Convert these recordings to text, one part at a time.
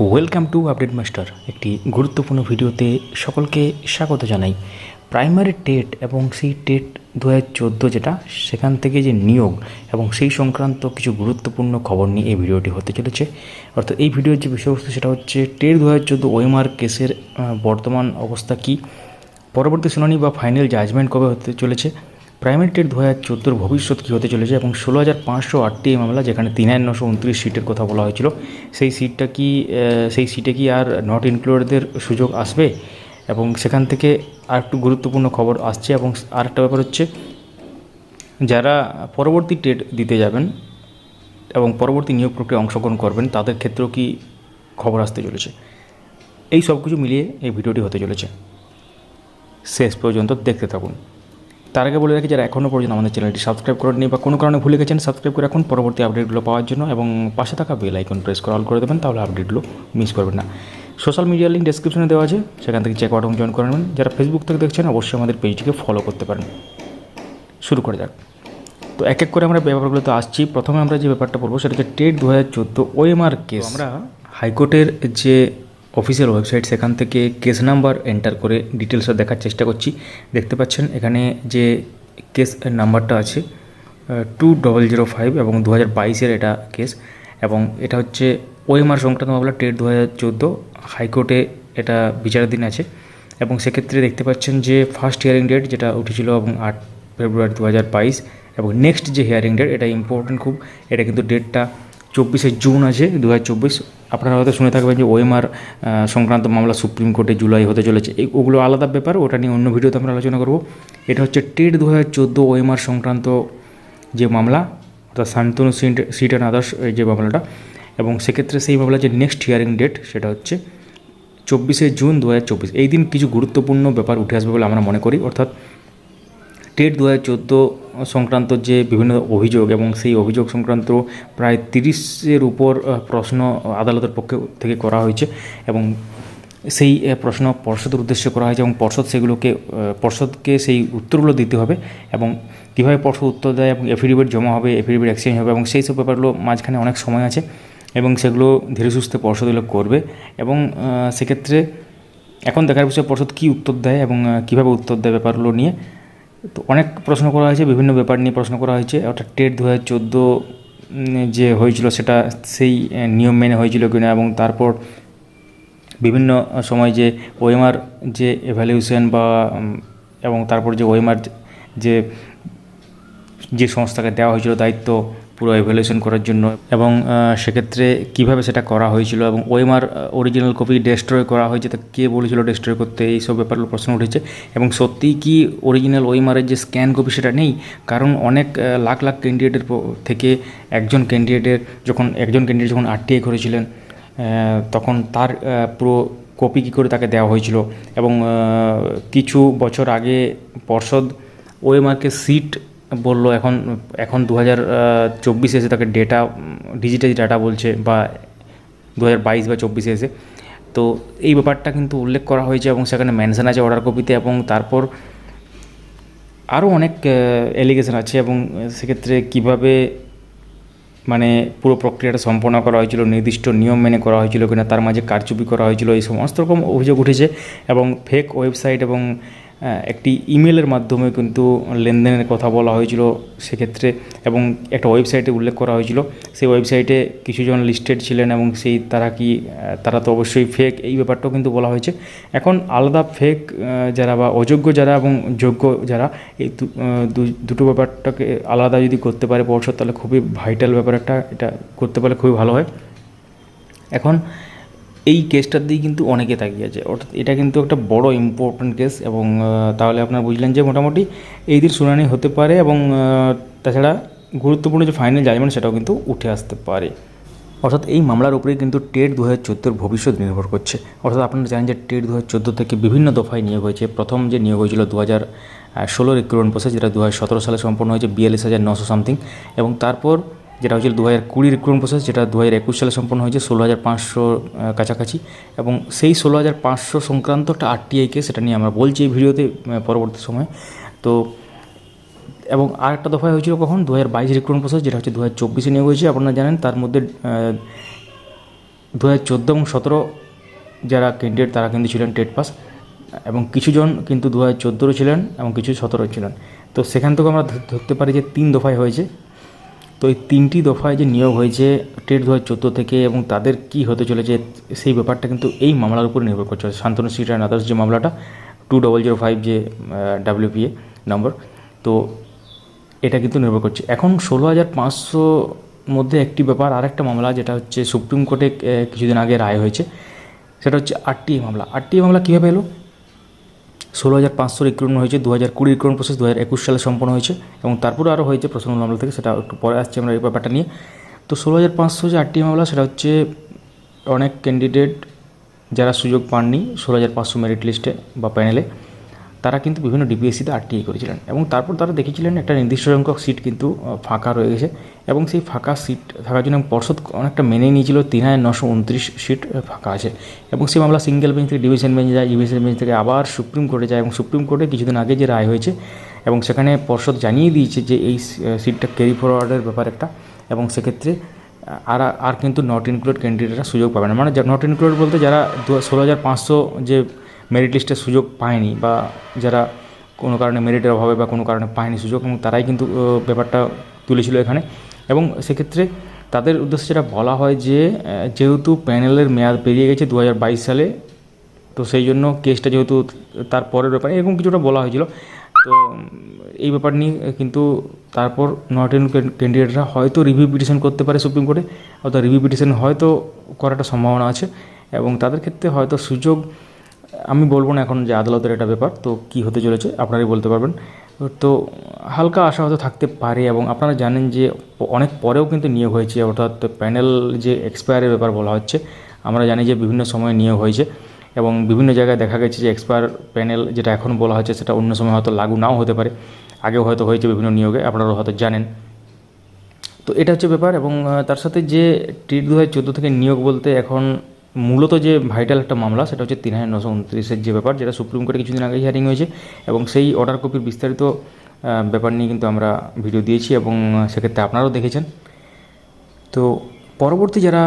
Welcome to update master, একটি গুরুত্বপূর্ণ ভিডিওতে সকলকে স্বাগত জানাই। প্রাইমারি টেট এবং সেই টেট দু হাজার চোদ্দ যেটা, সেখান থেকে যে নিয়োগ এবং সেই সংক্রান্ত কিছু গুরুত্বপূর্ণ খবর নিয়ে এই ভিডিওটি হতে চলেছে। অর্থাৎ এই ভিডিওর যে বিষয়বস্তু সেটা হচ্ছে, টেট দু হাজার চোদ্দ ওএমআর কেসের বর্তমান অবস্থা কী, পরবর্তী শুনানি বা ফাইনাল জাজমেন্ট কবে হতে চলেছে প্রাইমারি টেট দু হাজার চোদ্দোর ভবিষ্যৎ কী হতে চলেছে এবং ষোলো হাজার পাঁচশো আটটি এই মামলা, যেখানে তিন হাজার নশো উনত্রিশ সিটের কথা বলা হয়েছিল, সেই সিটটা কি সেই সিটে কি আর নট ইনক্লুডেডদের সুযোগ আসবে? এবং সেখান থেকে আর একটু গুরুত্বপূর্ণ খবর আসছে এবং আর একটা ব্যাপার হচ্ছে, যারা পরবর্তী টেট দিতে যাবেন এবং পরবর্তী নিয়োগ প্রক্রিয়ায় অংশগ্রহণ করবেন, তাদের ক্ষেত্রেও কি খবর আসতে চলেছে? এই সব কিছু মিলিয়ে এই ভিডিওটি হতে চলেছে। শেষ পর্যন্ত দেখতে থাকুন। তার আগে বলে রাখি যারা এখনও পর্যন্ত আমাদের চ্যানেলটি সাবস্ক্রাইব করেননি বা কোনো কারণে ভুলে গেছেন সাবস্ক্রাইব করে রাখুন। পরবর্তী আপডেটগুলো পাওয়ার জন্য এবং পাশে থাকা বেল আইকন প্রেস করে অল করে দেবেন তাহলে আপডেটগুলো মিস করবেন না। সোশ্যাল মিডিয়া লিঙ্ক ডেসক্রিপশনে দেওয়া আছে সেখান থেকে চেক আউট এবং জয়েন করে নেবেন। যারা ফেসবুক থেকে দেখছেন অবশ্যই আমাদের পেজটিকে ফলো করতে পারেন। শুরু করে যাক। তো এক এক করে আমরা ব্যাপারগুলোতে আসছি। প্রথমে আমরা যে ব্যাপারটা বলব সেটা হচ্ছে টেট দু হাজার চোদ্দ ওএমআর কেস আমরা হাইকোর্টের যে অফিসিয়াল ওয়েবসাইট সেখান থেকে কেস নাম্বার এন্টার করে ডিটেলসটা দেখার চেষ্টা করছি। দেখতে পাচ্ছেন এখানে যে কেস নাম্বারটা আছে, টু ডবল জিরো ফাইভ এবং দু হাজার বাইশের এটা কেস এবং এটা হচ্ছে ওএমআর সংক্রান্ত মামলা টেট দু হাজার চোদ্দ, হাইকোর্টে এটা বিচারাধীন আছে এবং সেক্ষেত্রে দেখতে পাচ্ছেন যে ফার্স্ট হিয়ারিং ডেট যেটা উঠেছিল এবং আট ফেব্রুয়ারি দু হাজার বাইশ এবং নেক্সট যে হিয়ারিং ডেট এটা ইম্পর্টেন্ট খুব, এটা কিন্তু ডেটটা চব্বিশে জুন আছে দু হাজার চব্বিশ। আপনারা হয়তো শুনে থাকবেন যে ওএমআর সংক্রান্ত মামলা সুপ্রিম কোর্টে জুলাই হতে চলেছে। এই ওগুলো আলাদা ব্যাপার, ওটা নিয়ে অন্য ভিডিওতে আমরা আলোচনা করব। এটা হচ্ছে টেট দু হাজার চোদ্দ ওএমআর সংক্রান্ত যে মামলা, অর্থাৎ শান্তনু সিট সিট অ্যান্ড আদার্স যে মামলাটা। এবং সেক্ষেত্রে সেই মামলার যে নেক্সট হিয়ারিং ডেট সেটা হচ্ছে চব্বিশে জুন দু হাজার চব্বিশ। এই দিন কিছু গুরুত্বপূর্ণ ব্যাপার উঠে আসবে বলে আমরা মনে করি, অর্থাৎ টেট দু হাজার চোদ্দ সংক্রান্ত যে বিভিন্ন অভিযোগ এবং সেই অভিযোগ সংক্রান্ত প্রায় তিরিশের উপর প্রশ্ন আদালতের পক্ষে থেকে করা হয়েছে এবং সেই প্রশ্ন পর্ষদের উদ্দেশ্যে করা হয়েছে এবং পর্ষদ সেগুলোকে পর্ষদকে সেই উত্তরগুলো দিতে হবে এবং কীভাবে পর্ষদ উত্তর দেয় এবং এফিডেভিট জমা হবে এফিডেভিট এক্সচেঞ্জ হবে এবং সেই সব ব্যাপারগুলো মাঝখানে অনেক সময় আছে এবং সেগুলো ধীরে সুস্থে পর্ষদ এগুলো করবে এবং সেক্ষেত্রে এখন দেখার বিষয়ে পর্ষদ কী উত্তর দেয় এবং কীভাবে উত্তর দেয় ব্যাপারগুলো নিয়ে তো অনেক প্রশ্ন করা হয়েছে, বিভিন্ন ব্যাপার নিয়ে প্রশ্ন করা হয়েছে। অর্থাৎ টেট দু চোদ্দ যে হয়েছিল সেটা সেই নিয়ম মেনে হয়েছিল কিনা এবং তারপর বিভিন্ন সময় যে ওএমআর যে এভ্যালিউশন বা এবং তারপর যে ওএমআর যে যে সংস্থাকে দেওয়া হয়েছিল দায়িত্ব পুরো এভ্যালুয়েশন করার জন্য এবং সেক্ষেত্রে কীভাবে সেটা করা হয়েছিল এবং ওএমআর অরিজিনাল কপি ডেস্ট্রয় করা হয়েছে, তা কে বলেছিল ডেস্ট্রয় করতে এই সব ব্যাপারগুলো প্রশ্ন উঠেছে। এবং সত্যিই কি অরিজিনাল ওএমআরের যে স্ক্যান কপি সেটা নেই? কারণ অনেক লাখ লাখ ক্যান্ডিডেটের থেকে একজন ক্যান্ডিডেটের যখন, একজন ক্যান্ডিডেট যখন আরটিআই করেছিলেন তখন তার পুরো কপি কী করে তাকে দেওয়া হয়েছিল? এবং কিছু বছর আগে পর্ষদ ওএমআরকে সিট বলল, এখন এখন দু হাজার চব্বিশে এসে তাকে ডেটা ডিজিটাল ডাটা বলছে বা দু হাজার বাইশ বা চব্বিশে এসে। তো এই ব্যাপারটা কিন্তু উল্লেখ করা হয়েছে এবং সেখানে মেনশন আছে অর্ডার কপিতে এবং তারপর আরও অনেক এলিগেশন আছে এবং সেক্ষেত্রে কীভাবে মানে পুরো প্রক্রিয়াটা সম্পন্ন করা হয়েছিল, নির্দিষ্ট নিয়ম মেনে করা হয়েছিল কিনা, তার মাঝে কারচুপি করা হয়েছিল, এই সমস্ত রকম অভিযোগ উঠেছে এবং ফেক ওয়েবসাইট এবং একটি ইমেলের মাধ্যমে কিন্তু লেনদেনের কথা বলা হয়েছিল সেক্ষেত্রে এবং একটা ওয়েবসাইটে উল্লেখ করা হয়েছিল। সেই ওয়েবসাইটে কিছুজন লিস্টেড ছিলেন এবং সেই তারা কি তারা তো অবশ্যই ফেক এই ব্যাপারটাও কিন্তু বলা হয়েছে। এখন আলাদা ফেক যারা বা অযোগ্য যারা এবং যোগ্য যারা, এই দুটো ব্যাপারটাকে আলাদা যদি করতে পারে পর্ষদ, তাহলে খুবই ভাইটাল ব্যাপার একটা, এটা করতে পারলে খুবই ভালো হয়। এখন এই কেসটার দিকে কিন্তু অনেকে তাকিয়ে আছে। অর্থাৎ এটা কিন্তু একটা বড় ইম্পর্ট্যান্ট কেস এবং তাহলে আপনারা বুঝলেন যে মোটামুটি এই দিন শুনানি হতে পারে এবং তাছাড়া গুরুত্বপূর্ণ যে ফাইনাল জাজমেন্ট সেটাও কিন্তু উঠে আসতে পারে। অর্থাৎ এই মামলার উপরেই কিন্তু টেট দু হাজার ভবিষ্যৎ নির্ভর করছে। অর্থাৎ আপনারা জানেন যে টেট দু হাজার চোদ্দ থেকে বিভিন্ন দফায় নিয়োগ হয়েছে। প্রথম যে নিয়োগ হয়েছিল দু হাজার ষোলোর রিক্রুটমেন্ট প্রসেস যেটা দু হাজার সতেরো সালে সম্পন্ন হয়েছে, বিয়াল্লিশ হাজার নশো সামথিং এবং তারপর যেটা হয়েছিল দু হাজার কুড়ি রিক্রুটমেন্ট প্রসেস যেটা দু হাজার একুশ সালে সম্পন্ন হয়েছে, ষোলো হাজার পাঁচশো কাছাকাছি। এবং সেই ষোলো হাজার পাঁচশো সংক্রান্ত একটা আরটিআই কেস সেটা নিয়ে আমরা বলছি এই ভিডিওতে পরবর্তী সময়। তো, এবং আর একটা দফায় হয়েছিল কখন? দু হাজার বাইশ রিক্রুটমেন্ট প্রসেস যেটা হচ্ছে দু হাজার চব্বিশে নিয়োগ হয়েছে, আপনারা জানেন, তার মধ্যে দু হাজার চোদ্দ এবং সতেরো যারা ক্যান্ডিডেট তারা কিন্তু ছিলেন টেট পাস। এবং কিছুজন কিন্তু দু হাজার চোদ্দোরও ছিলেন এবং কিছু সতেরো ছিলেন। তো সেখান থেকে আমরা ধরতে পারি যে তিন দফায় হয়েছে। তো এই তিনটি দফায় যে নিয়োগ হয়েছে, টেট দু হাজার চোদ্দ থেকে এবং তাদের কি হতে চলেছে, সেই ব্যাপারটা কিন্তু এই মামলার উপর নির্ভর করছে। শান্তনু সিট অ্যান্ড আদার্স যে মামলাটা, টু ডবল জিরো ফাইভ যে ডাব্লিউপিএ নম্বর, তো এটা কিন্তু নির্ভর করছে। এখন ষোলো হাজার পাঁচশো মধ্যে একটি ব্যাপার আর একটা মামলা, যেটা হচ্ছে সুপ্রিম কোর্টে কিছুদিন আগে রায় হয়েছে, সেটা হচ্ছে আরটিএ মামলা। আরটিএ মামলা কীভাবে এলো? ষোলো হাজার পাঁচশো রিক্রুটমেন্ট হয়েছে, দু হাজার কুড়ি রিক্রুটমেন্ট প্রসেস দু হাজার একুশ সালে সম্পন্ন হয়েছে এবং তারপরে আরও হয়েছে প্রশ্ন মামলা থেকে, সেটা একটু পরে আসছে আমরা এই ব্যাপারটা নিয়ে। তো ষোলো হাজার পাঁচশো যে আটটি মামলা সেটা হচ্ছে অনেক ক্যান্ডিডেট যারা সুযোগ পাননি ষোলো হাজার পাঁচশো মেরিট লিস্টে বা প্যানেলে তারা কিন্তু বিভিন্ন ডিপিএসসিতে আরটিআই করেছিলেন এবং তারপর তারা দেখেছিলেন একটা নির্দিষ্ট সংখ্যক সিট কিন্তু ফাঁকা রয়ে গেছে এবং সেই ফাঁকা সিট থাকার জন্য পর্ষদ অনেকটা মেনে নিয়েছিল তিন হাজার নশো উনত্রিশ সিট ফাঁকা আছে এবং সেই মামলা সিঙ্গেল বেঞ্চ থেকে ডিভিশন বেঞ্চ যায় ডিভিশন বেঞ্চ থেকে আবার সুপ্রিম কোর্টে যায় এবং সুপ্রিম কোর্টে কিছুদিন আগে যে রায় হয়েছে এবং সেখানে পর্ষদ জানিয়ে দিয়েছে যে এই সিটটা ক্যারি ফরওয়ার্ডের ব্যাপার একটা এবং সেক্ষেত্রে আর আর কিন্তু নট ইনক্লুড ক্যান্ডিডেটরা সুযোগ পাবে না। মানে নট ইনক্লুড বলতে যারা দু, ষোলো হাজার পাঁচশো যে মেরিট লিস্টে সুযোগ পায়নি বা যারা কোনো কারণে মেরিটের অভাবে বা কোনো কারণে পায়নি সুযোগ এবং তারাই কিন্তু ব্যাপারটা তুলেছিল এখানে। এবং সেক্ষেত্রে তাদের উদ্দেশ্যে যেটা বলা হয় যে যেহেতু প্যানেলের মেয়াদ পেরিয়ে গেছে দু হাজার বাইশ সালে, তো সেই জন্য কেসটা যেহেতু তার পরের ব্যাপারে এরকম কিছুটা বলা হয়েছিল। তো, এই ব্যাপার নিয়ে কিন্তু তারপর নট ইন ক্যান্ডিডেটরা হয়তো রিভিউ পিটিশন করতে পারে সুপ্রিম কোর্টে, অর্থাৎ রিভিউ পিটিশন হয়তো করাটা সম্ভাবনা আছে এবং তাদের ক্ষেত্রে হয়তো সুযোগ আমি বলব না এখন যে আদালতের এটা ব্যাপার, তো কি হতে চলেছে আপনারাই বলতে পারবেন। তো হালকা আশা হয়তো থাকতে পারে এবং আপনারা জানেন যে অনেক পরেও কিন্তু নিয়োগ হয়েছে, অর্থাৎ প্যানেল যে এক্সপায়ারের ব্যাপার বলা হচ্ছে, আমরা জানি যে বিভিন্ন সময় নিয়োগ হয়েছে এবং বিভিন্ন জায়গায় দেখা গেছে যে এক্সপায়ার প্যানেল যেটা এখন বলা হচ্ছে সেটা অন্য সময় হয়তো লাগু নাও হতে পারে, আগেও হয়তো হয়েছে বিভিন্ন নিয়োগে আপনারা হয়তো জানেন। তো এটা হচ্ছে ব্যাপার এবং তার সাথে যে টিট দু হাজার চোদ্দ থেকে নিয়োগ বলতে এখন মূলত যে ভাইটাল একটা মামলা, সেটা হচ্ছে তিন হাজার নশো উনত্রিশের যে ব্যাপার, যেটা সুপ্রিম কোর্টে কিছুদিন আগে হিয়ারিং হয়েছে এবং সেই অর্ডার কপির বিস্তারিত ব্যাপার নিয়ে কিন্তু আমরা ভিডিও দিয়েছি এবং সেক্ষেত্রে আপনারাও দেখেছেন। তো পরবর্তী যারা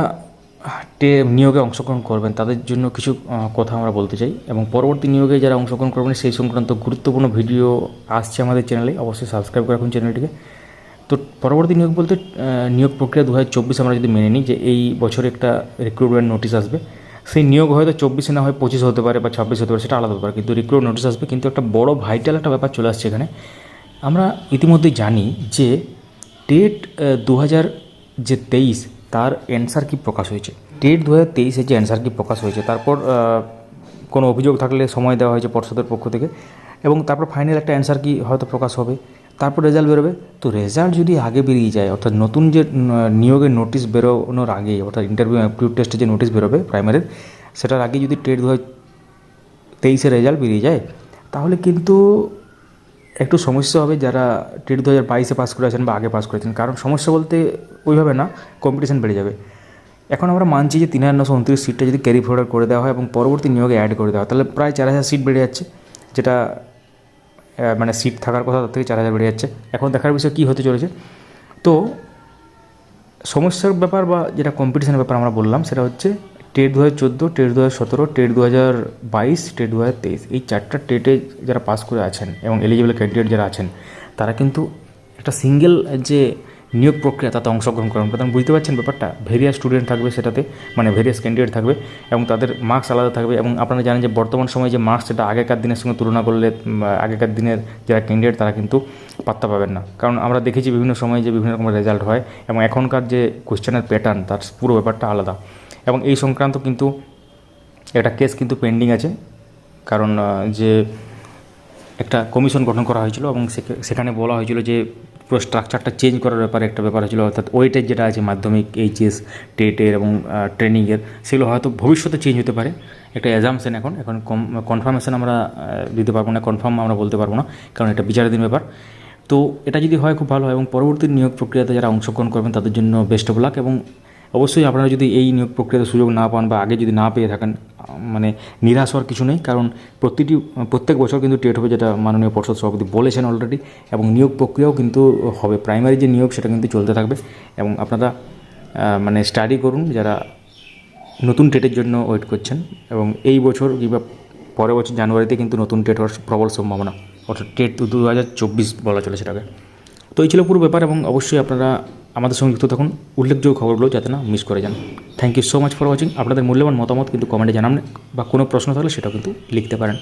টে নিয়োগে অংশগ্রহণ করবেন, তাদের জন্য কিছু কথা আমরা বলতে চাই এবং পরবর্তী নিয়োগে যারা অংশগ্রহণ করবেন, সেই সংক্রান্ত গুরুত্বপূর্ণ ভিডিও আসছে আমাদের চ্যানেলে অবশ্যই সাবস্ক্রাইব করে রাখুন চ্যানেলটিকে তো পরবর্তী নিয়োগ বলতে নিয়োগ প্রক্রিয়া দু হাজার চব্বিশ আমরা যদি মেনে নিই যে এই বছরে একটা রিক্রুটমেন্ট নোটিশ আসবে। সেই নিয়োগ হয়তো চব্বিশে না হয় পঁচিশ হতে পারে বা ছাব্বিশ হতে পারে, সেটা আলাদা ব্যাপার। কিন্তু রিক্রুট নোটিশ আসবে, কিন্তু একটা বড় ভাইটাল একটা ব্যাপার চলে আসছে এখানে। আমরা ইতিমধ্যেই জানি যে টেট দু হাজার যে তেইশ, তার অ্যান্সার কি প্রকাশ হয়েছে? টেট দু হাজার তেইশে যে অ্যান্সার কি প্রকাশ হয়েছে, তারপর কোনো অভিযোগ থাকলে সময় দেওয়া হয়েছে পর্ষদের পক্ষ থেকে। এবং তারপর ফাইনাল একটা অ্যান্সার কি হয়তো প্রকাশ হবে? তারপর রেজাল্ট বেরোবে। তো রেজাল্ট যদি আগে বেরিয়ে যায়, অর্থাৎ নতুন যে নিয়োগের নোটিশ বেরোনোর আগে, অর্থাৎ ইন্টারভিউ অ্যাপ্টিউড টেস্টে যে নোটিশ বেরোবে প্রাইমারির সেটার আগে যদি টেট দু তেইশে রেজাল্ট বেরিয়ে যায়, তাহলে কিন্তু একটু সমস্যা হবে যারা টেট দু হাজার বাইশে পাস করেছেন বা আগে পাস করেছেন কারণ সমস্যা বলতে ওইভাবে না কম্পিটিশান বেড়ে যাবে। এখন আমরা মানছি যে তিন হাজার নশো উনত্রিশ সিটটা যদি ক্যারি ফরওয়ার্ড করে দেওয়া হয় এবং পরবর্তী নিয়োগে অ্যাড করে দেওয়া হয়, তাহলে প্রায় চার হাজার সিট বেড়ে যাচ্ছে, যেটা মানে সিট থাকার কথা তার থেকে চার হাজার বেড়ে যাচ্ছে। এখন দেখার বিষয় কী হতে চলেছে? তো সমস্যার ব্যাপার বা যেটা কম্পিটিশনের ব্যাপার আমরা বললাম, সেটা হচ্ছে টেট দু হাজার চোদ্দ টেট দু হাজার সতেরো টেট দু হাজার বাইশ টেট দু হাজার তেইশ। এই চারটা টেটে যারা পাস করে আছেন এবং এলিজিবল ক্যান্ডিডেট যারা আছেন, তারা কিন্তু একটা সিঙ্গেল যে নিয়োগ প্রক্রিয়া তাতে অংশগ্রহণ করেন প্রথম বুঝতে পারছেন ব্যাপারটা ভেরিয়াস স্টুডেন্ট থাকবে সেটাতে মানে ভেরিয়াস ক্যান্ডিডেট থাকবে এবং তাদের মার্কস আলাদা থাকবে এবং আপনারা জানেন যে বর্তমান সময়ে যে মার্কস সেটা আগেকার দিনের সঙ্গে তুলনা করলে আগেকার দিনের যারা ক্যান্ডিডেট তারা কিন্তু পাত্তা পাবেন না। কারণ আমরা দেখেছি বিভিন্ন সময়ে যে বিভিন্ন রকমের রেজাল্ট হয় এবং এখনকার যে কোয়েশ্চেনের প্যাটার্ন তার পুরো ব্যাপারটা আলাদা। এবং এই সংক্রান্ত কিন্তু একটা কেস কিন্তু পেন্ডিং আছে। কারণ যে একটা কমিশন গঠন করা হয়েছিল এবং সেখা- সেখানে বলা হয়েছিল যে পুরো স্ট্রাকচারটা চেঞ্জ করার ব্যাপারে একটা ব্যাপার হয়েছিল, অর্থাৎ ওয়েটের যেটা আছে, মাধ্যমিক এইচএস টেটের এবং ট্রেনিংয়ের সেগুলো হয়তো ভবিষ্যতে চেঞ্জ হতে পারে। একটা অ্যাজামশন এখন এখন কনফার্মেশন আমরা দিতে পারব না কনফার্ম আমরা বলতে পারব না, কারণ এটা বিচারাধীন ব্যাপার। তো এটা যদি হয়, খুব ভালো হয় এবং পরবর্তী নিয়োগ প্রক্রিয়াতে যারা অংশগ্রহণ করবেন, তাদের জন্য বেস্ট অফ লাক এবং অবশ্যই আপনারা যদি এই নিয়োগ প্রক্রিয়াতে সুযোগ না পান বা আগে যদি না পেয়ে থাকেন মানে নিরাশ হওয়ার কিছু নেই, কারণ প্রতিটি, প্রত্যেক বছর কিন্তু টেট হবে যেটা মাননীয় পর্ষদ সভাপতি বলেছেন অলরেডি এবং নিয়োগ প্রক্রিয়াও কিন্তু হবে। প্রাইমারি যে নিয়োগ সেটা কিন্তু চলতে থাকবে, এবং আপনারা মানে স্টাডি করুন যারা নতুন টেটের জন্য ওয়েট করছেন, এবং এই বছর কিংবা পরের বছর জানুয়ারিতে কিন্তু নতুন টেট হওয়ার প্রবল সম্ভাবনা। অর্থাৎ টেট দু হাজার চব্বিশ বলা চলে সেটাকে তো এই ছিল পুরো ব্যাপার এবং অবশ্যই আপনারা আমাদের সঙ্গে যুক্ত থাকুন। উল্লেখযোগ্য খবরগুলো যাতে না মিস করে যান। Thank you so much for watching আপনাদের মূল্যবান মতামত কিন্তু কমেন্টে জানান বা কোনো প্রশ্ন থাকলে সেটাও কিন্তু লিখতে পারেন।